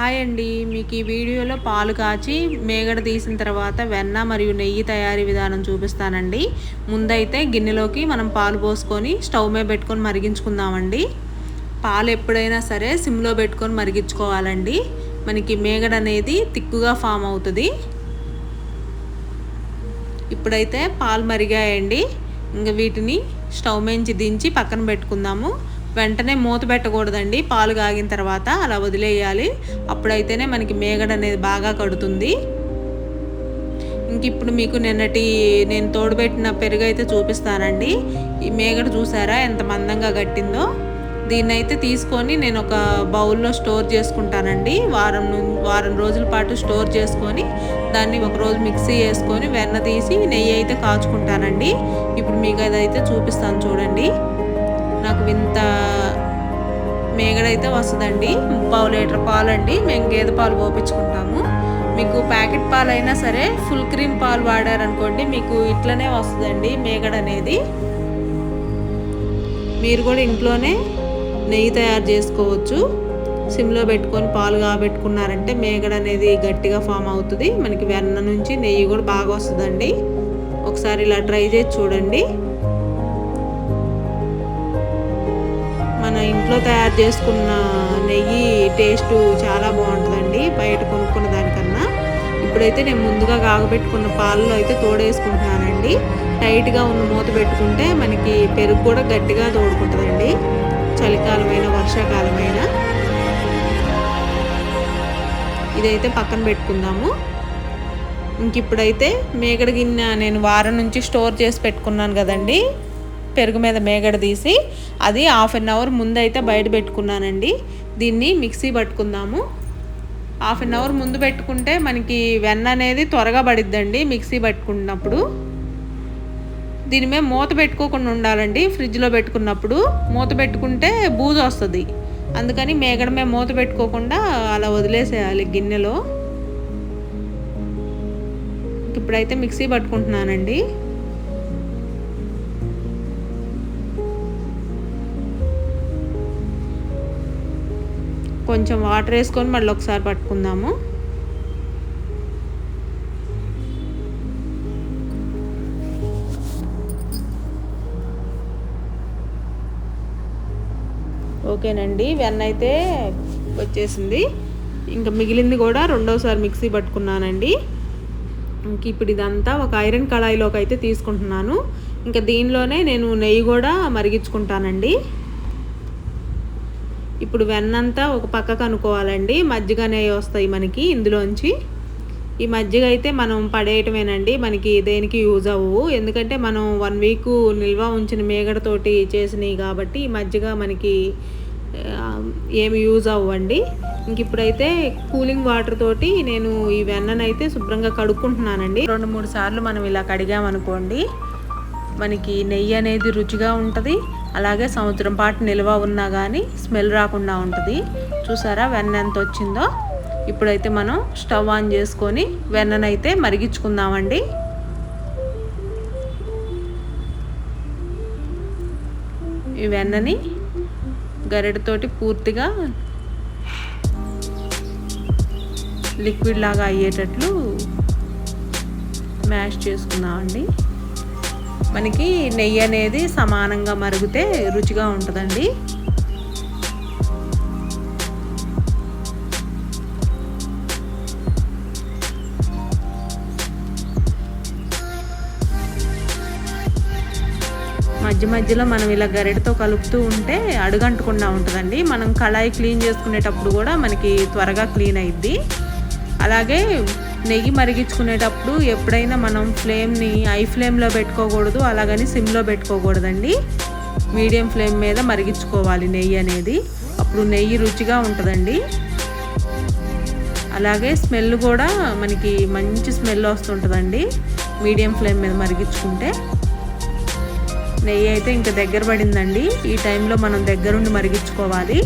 Hi అండి. మీకు ఈ వీడియోలో పాలు కాచి మేగడ తీసిన తర్వాత వెన్న మరియు నెయ్యి తయారీ విధానం చూపిస్తానండి. ముందైతే గిన్నెలోకి మనం పాలు పోసుకొని స్టవ్ మీద పెట్టుకొని మరిగించుకుందామండి. పాలు ఎప్పుడైనా సరే సిమ్లో పెట్టుకొని మరిగించుకోవాలండి. మనకి మేగడ అనేది తిక్కుగా ఫామ్ అవుతుంది. ఇప్పుడైతే పాలు మరిగాయండి. ఇంకా వీటిని స్టవ్ మేంచి దించి పక్కన పెట్టుకుందాము. వెంటనే మూత పెట్టకూడదండి. పాలు కాగిన తర్వాత అలా వదిలేయాలి. అప్పుడైతేనే మనకి మేగడ అనేది బాగా కడుతుంది. ఇంక ఇప్పుడు మీకు నిన్నటి నేను తోడుపెట్టిన పెరుగు అయితే చూపిస్తానండి. ఈ మేగడ చూసారా ఎంత మందంగా కట్టిందో? దీన్ని అయితే తీసుకొని నేను ఒక బౌల్లో స్టోర్ చేసుకుంటానండి. వారం వారం రోజుల పాటు స్టోర్ చేసుకొని దాన్ని ఒక రోజు మిక్సీ వేసుకొని వెన్న తీసి నెయ్యి అయితే కాచుకుంటానండి. ఇప్పుడు మీకు అదైతే చూపిస్తాను చూడండి. నాకు వింత మేగడైతే వస్తుందండి. పావు లీటర్ పాలండి. మేము గేదె పాలు పోపించుకుంటాము మీకు ప్యాకెట్ పాలు అయినా సరే ఫుల్ క్రీమ్ పాలు వాడారనుకోండి మీకు ఇట్లనే వస్తుందండి మేగడ అనేది. మీరు కూడా ఇంట్లోనే నెయ్యి తయారు చేసుకోవచ్చు. సిమ్లో పెట్టుకొని పాలు కాబెట్టుకున్నారంటే మేగడ అనేది గట్టిగా ఫామ్ అవుతుంది. మనకి వెన్న నుంచి నెయ్యి కూడా బాగా వస్తుందండి. ఒకసారి ఇలా ట్రై చేసి చూడండి. మన ఇంట్లో తయారు చేసుకున్న నెయ్యి టేస్ట్ చాలా బాగుంటుందండి బయట కొనుక్కున్న దానికన్నా. ఇప్పుడైతే నేను ముందుగా కాగబెట్టుకున్న పాలలో అయితే తోడేసుకుంటున్నానండి. టైట్గా ఉన్న మూత పెట్టుకుంటే మనకి పెరుగు కూడా గట్టిగా తోడుకుంటుందండి. చలికాలమైన వర్షాకాలమైన. ఇదైతే పక్కన పెట్టుకుందాము. ఇంక ఇప్పుడైతే మేకడ గిన్నె నేను వారం నుంచి స్టోర్ చేసి పెట్టుకున్నాను కదండి. పెరుగు మీద మేగడ తీసి అది హాఫ్ అన్ అవర్ ముందైతే బయట పెట్టుకున్నానండి. దీన్ని మిక్సీ పట్టుకుందాము. హాఫ్ అన్ అవర్ ముందు పెట్టుకుంటే మనకి వెన్న అనేది త్వరగా పడిద్దండి మిక్సీ పట్టుకున్నప్పుడు. దీని మీద మూత పెట్టుకోకుండా ఉండాలండి ఫ్రిడ్జ్లో పెట్టుకున్నప్పుడు. మూత పెట్టుకుంటే బూజు వస్తుంది. అందుకని మేగడ మీద మూత పెట్టుకోకుండా అలా వదిలేసేయాలి గిన్నెలో. ఇప్పుడైతే మిక్సీ పట్టుకుంటున్నానండి. కొంచెం వాటర్ వేసుకొని మళ్ళీ ఒకసారి పట్టుకుందాము. ఓకేనండి వెన్న అయితే వచ్చేసింది. ఇంకా మిగిలింది కూడా రెండోసారి మిక్సీ పట్టుకున్నానండి. ఇంక ఇప్పుడు ఇదంతా ఒక ఐరన్ కళాయిలోకి అయితే తీసుకుంటున్నాను. ఇంకా దీనిలోనే నేను నెయ్యి కూడా మరిగించుకుంటానండి. ఇప్పుడు వెన్నంతా ఒక పక్కకు అనుకోవాలండి మజ్జిగ అనేవి వస్తాయి మనకి ఇందులోంచి. ఈ మజ్జిగ అయితే మనం పడేయటమేనండి. మనకి దేనికి యూజ్ అవ్వవు. ఎందుకంటే మనం వన్ వీక్ నిల్వ ఉంచిన మేగడతోటి చేసినవి కాబట్టి ఈ మజ్జిగ మనకి ఏమి యూజ్ అవ్వండి. ఇంక ఇప్పుడైతే కూలింగ్ వాటర్ తోటి నేను ఈ వెన్ననైతే శుభ్రంగా కడుక్కుంటున్నానండి. రెండు మూడు సార్లు మనం ఇలా కడిగామనుకోండి. మనకి నెయ్యి అనేది రుచిగా ఉంటుంది. అలాగే సంవత్సరం పాటు నిల్వ ఉన్నా కానీ స్మెల్ రాకుండా ఉంటుంది. చూసారా వెన్న ఎంత వచ్చిందో? ఇప్పుడైతే మనం స్టవ్ ఆన్ చేసుకొని వెన్ననైతే మరిగించుకుందామండి. ఈ వెన్నని గరిటతోటి పూర్తిగా లిక్విడ్ లాగా అయ్యేటట్లు మ్యాష్ చేసుకుందామండి. మనకి నెయ్యి అనేది సమానంగా మరిగితే రుచిగా ఉంటుందండి. మధ్య మధ్యలో మనం ఇలా గరిటతో కలుపుతూ ఉంటే అడుగంటకుండా ఉంటుందండి. మనం కళాయి క్లీన్ చేసుకునేటప్పుడు కూడా మనకి త్వరగా క్లీన్ అయిద్ది. అలాగే నెయ్యి మరిగించుకునేటప్పుడు ఎప్పుడైనా మనం ఫ్లేమ్ని ఐ ఫ్లేమ్లో పెట్టుకోకూడదు అలాగని సిమ్లో పెట్టుకోకూడదండి. మీడియం ఫ్లేమ్ మీద మరిగించుకోవాలి నెయ్యి అనేది. అప్పుడు నెయ్యి రుచిగా ఉంటుందండి. అలాగే స్మెల్ కూడా మనకి మంచి స్మెల్ వస్తుంటుందండి మీడియం ఫ్లేమ్ మీద మరిగించుకుంటే. నెయ్యి అయితే ఇంకా దగ్గర పడిందండి. ఈ టైంలో మనం దగ్గరుండి మరిగించుకోవాలి.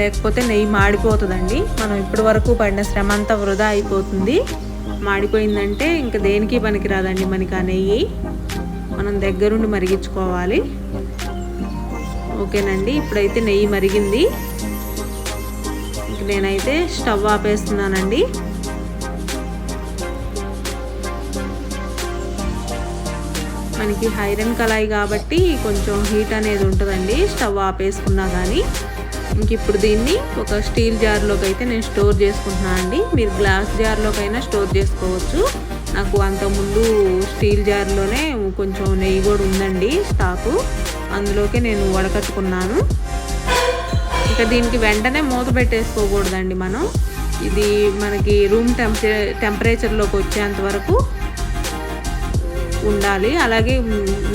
లేకపోతే నెయ్యి మాడిపోతుందండి. మనం ఇప్పటి వరకు పడిన శ్రమ అంతా వృధా అయిపోతుంది. మాడిపోయిందంటే ఇంకా దేనికి పనికి రాదండి మనకి ఆ నెయ్యి. మనం దగ్గరుండి మరిగించుకోవాలి. ఓకేనండి ఇప్పుడైతే నెయ్యి మరిగింది. నేనైతే స్టవ్ ఆపేస్తున్నానండి. మనకి ఐరన్ కళాయి కాబట్టి కొంచెం హీట్ అనేది ఉంటుందండి. స్టవ్ ఆపేసుకున్నా కానీ ఇంక ఇప్పుడు దీన్ని ఒక స్టీల్ జార్లోకి అయితే నేను స్టోర్ చేసుకుంటున్నాను అండి. మీరు గ్లాస్ జార్లోకైనా స్టోర్ చేసుకోవచ్చు. నాకు అంతకుముందు స్టీల్ జార్లోనే కొంచెం నెయ్యి కూడా ఉందండి స్టాకు. అందులోకే నేను వడకట్టుకున్నాను. ఇంకా దీనికి వెంటనే మూత పెట్టేసుకోకూడదండి మనం. ఇది మనకి రూమ్ టెంపరే టెంపరేచర్లోకి వచ్చేంత వరకు ఉండాలి. అలాగే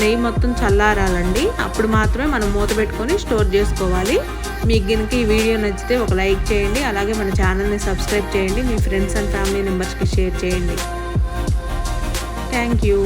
నెయ్యి మొత్తం చల్లారాలండి. అప్పుడు మాత్రమే మనం మూత పెట్టుకొని స్టోర్ చేసుకోవాలి. మీకు కనుక ఈ వీడియో నచ్చితే ఒక లైక్ చేయండి అలాగే మన ఛానల్ని సబ్స్క్రైబ్ చేయండి మీ ఫ్రెండ్స్ అండ్ ఫ్యామిలీ మెంబర్స్కి షేర్ చేయండి. Thank you.